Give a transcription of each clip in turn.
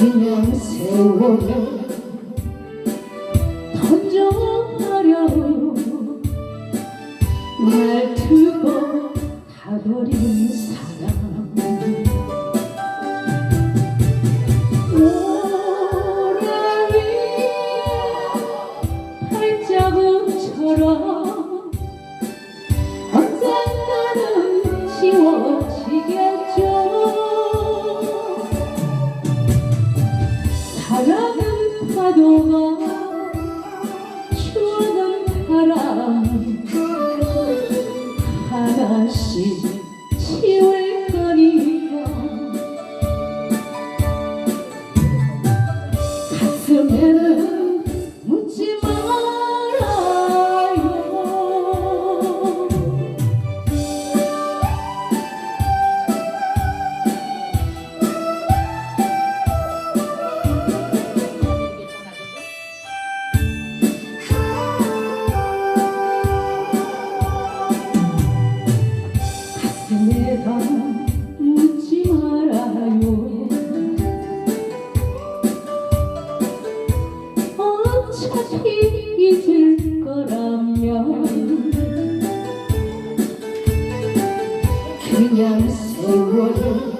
그냥 세월에 던져버려요 날 두고 가버린 사람 모래 위에 발자국처럼 언젠가는 지워지 사랑 어차피 잊을 거라면 그냥 세월을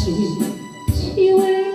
ชีวิต